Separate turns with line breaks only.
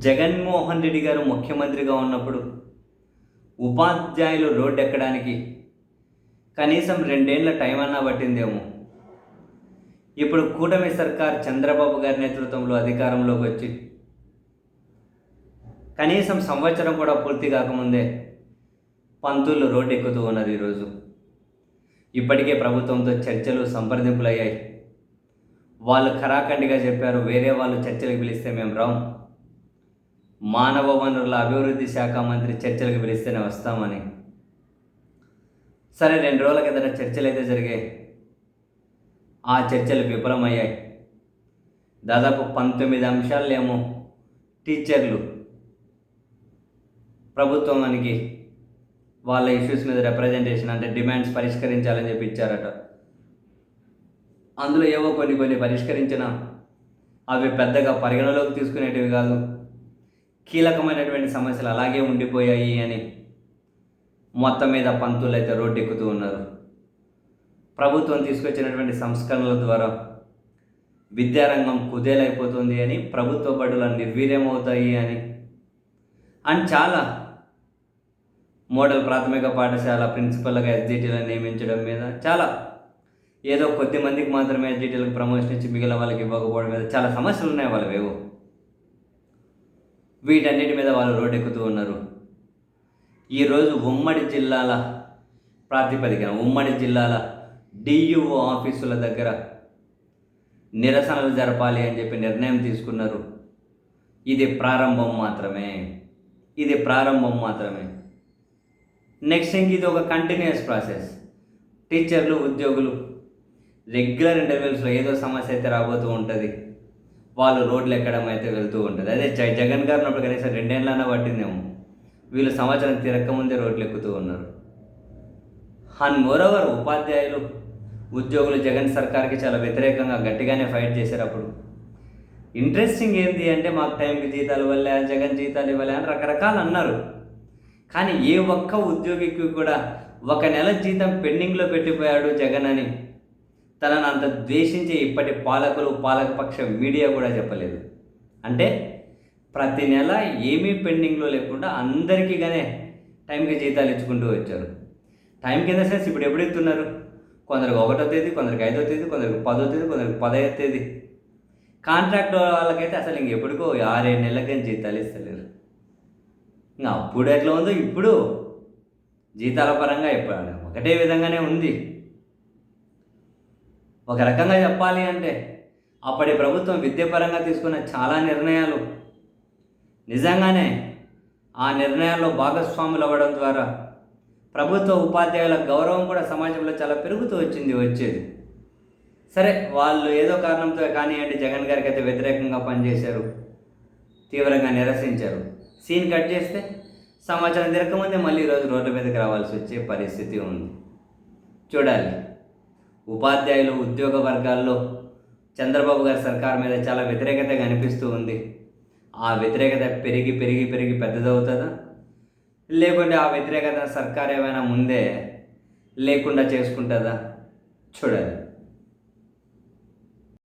జగన్మోహన్ రెడ్డి గారు ముఖ్యమంత్రిగా ఉన్నప్పుడు ఉపాధ్యాయులు రోడ్డు ఎక్కడానికి కనీసం రెండేళ్ళ టైం అన్నా పట్టిందేమో. ఇప్పుడు కూటమి సర్కార్ చంద్రబాబు గారి నేతృత్వంలో అధికారంలోకి వచ్చి కనీసం సంవత్సరం కూడా పూర్తి కాకముందే పంతులు రోడ్డు ఎక్కుతూ ఉన్నారు ఈరోజు. ఇప్పటికే ప్రభుత్వంతో చర్చలు సంప్రదింపులు అయ్యాయి వాళ్ళు ఖరాఖండిగా చెప్పారు వేరే వాళ్ళు చర్చలకు పిలిస్తే మేము రాము మానవ వనరుల అభివృద్ధి శాఖ మంత్రి చర్చలకు పిలిస్తేనే వస్తామని. సరే రెండు రోజుల కిందట చర్చలు అయితే జరిగాయి. ఆ చర్చలు విఫలమయ్యాయి. దాదాపు పంతొమ్మిది అంశాలేమో టీచర్లు ప్రభుత్వానికి వాళ్ళ ఇష్యూస్ మీద రిప్రజెంటేషన్ అంటే డిమాండ్స్ పరిష్కరించాలని చెప్పి ఇచ్చారట. అందులో ఏవో కొన్ని కొన్ని పరిష్కరించిన అవి పెద్దగా పరిగణలోకి తీసుకునేటివి కాదు. కీలకమైనటువంటి సమస్యలు అలాగే ఉండిపోయాయి అని మొత్తం మీద పంతులు అయితే రోడ్డు ఎక్కుతూ ఉన్నారు. ప్రభుత్వం తీసుకొచ్చినటువంటి సంస్కరణల ద్వారా విద్యారంగం కుదేలైపోతుంది అని ప్రభుత్వ బడులు నిర్వీర్యమవుతాయి అని అండ్ చాలా మోడల్ ప్రాథమిక పాఠశాల ప్రిన్సిపల్గా ఎస్జిటీలను నియమించడం మీద చాలా ఏదో కొద్ది మందికి మాత్రమే ఎస్జిటీలకు ప్రమోషన్ ఇచ్చి మిగిలిన వాళ్ళకి ఇవ్వకపోవడం మీద చాలా సమస్యలు ఉన్నాయి వాళ్ళవేవో. వీటన్నిటి మీద వాళ్ళు రోడ్డెక్కుతూ ఉన్నారు. ఈరోజు ఉమ్మడి జిల్లాల ప్రాతిపదికన ఉమ్మడి జిల్లాల డియుఓ ఆఫీసుల దగ్గర నిరసనలు జరపాలి అని చెప్పి నిర్ణయం తీసుకున్నారు. ఇది ప్రారంభం మాత్రమే. ఇది ప్రారంభం మాత్రమే. నెక్స్ట్ ఇంక ఇది ఒక కంటిన్యూస్ ప్రాసెస్. టీచర్లు ఉద్యోగులు రెగ్యులర్ ఇంటర్వ్యూస్లో ఏదో సమస్య అయితే రాబోతూ ఉంటుంది. వాళ్ళు రోడ్లు ఎక్కడం అయితే వెళ్తూ ఉంటుంది. అదే జ- జగన్ గారు ఉన్నప్పుడు కనీసం రెండేళ్ళన పట్టిందేమో. వీళ్ళు సంవత్సరం తిరగకముందే రోడ్లు ఎక్కుతూ ఉన్నారు. అండ్ మోరోవర్ ఉపాధ్యాయులు ఉద్యోగులు జగన్ సర్కార్కి చాలా వ్యతిరేకంగా గట్టిగానే ఫైట్ చేశారు అప్పుడు. ఇంట్రెస్టింగ్ ఏంటి అంటే మాకు టైంకి జీతాలు ఇవ్వలే జగన్ జీతాలు ఇవ్వలే అని రకరకాలు అన్నారు. కానీ ఏ ఒక్క ఉద్యోగికి కూడా ఒక నెల జీతం పెండింగ్లో పెట్టిపోయాడు జగన్ అని తనను అంత ద్వేషించే ఇప్పటి పాలకులు పాలకపక్ష మీడియా కూడా చెప్పలేదు. అంటే ప్రతి నెల ఏమీ పెండింగ్లో లేకుండా అందరికీ గానే టైంకి జీతాలు ఇచ్చుకుంటూ వచ్చారు. టైం కింద సెన్స్ ఇప్పుడు ఎప్పుడు ఇస్తున్నారు? కొందరికి ఒకటో తేదీ కొందరికి ఐదో తేదీ కొందరికి పదో తేదీ కొందరికి పదహైదో తేదీ. కాంట్రాక్ట్ వాళ్ళకైతే అసలు ఇంక ఎప్పటికో ఆరేడు నెలలకైనా జీతాలు ఇస్తలేరు. ఇంకా అప్పుడు ఎట్లా ఉందో ఇప్పుడు జీతాల పరంగా ఇప్పుడు ఒకటే విధంగానే ఉంది. ఒక రకంగా చెప్పాలి అంటే అప్పటి ప్రభుత్వం విద్యపరంగా తీసుకున్న చాలా నిర్ణయాలు. నిజంగానే ఆ నిర్ణయాల్లో భాగస్వాములు అవ్వడం ద్వారా ప్రభుత్వ ఉపాధ్యాయుల గౌరవం కూడా సమాజంలో చాలా పెరుగుతూ వచ్చింది వచ్చేది. సరే వాళ్ళు ఏదో కారణంతో కానివ్వండి జగన్ గారికి అయితే వ్యతిరేకంగా పనిచేశారు తీవ్రంగా నిరసించారు. సీన్ కట్ చేస్తే సమాచారం తిరగకముందే మళ్ళీ ఈరోజు రోడ్ల మీదకి రావాల్సి వచ్చే పరిస్థితి ఉంది. చూడాలి. ఉపాధ్యాయులు ఉద్యోగ వర్గాల్లో చంద్రబాబు గారి సర్కార్ మీద చాలా వ్యతిరేకత కనిపిస్తూ ఉంది. ఆ వ్యతిరేకత పెరిగి పెరిగి పెరిగి పెద్దదవుతుందా? లేకుంటే ఆ వ్యతిరేకత సర్కార్ ఏమైనా ముందే లేకుండా చేసుకుంటుందా? చూడాలి.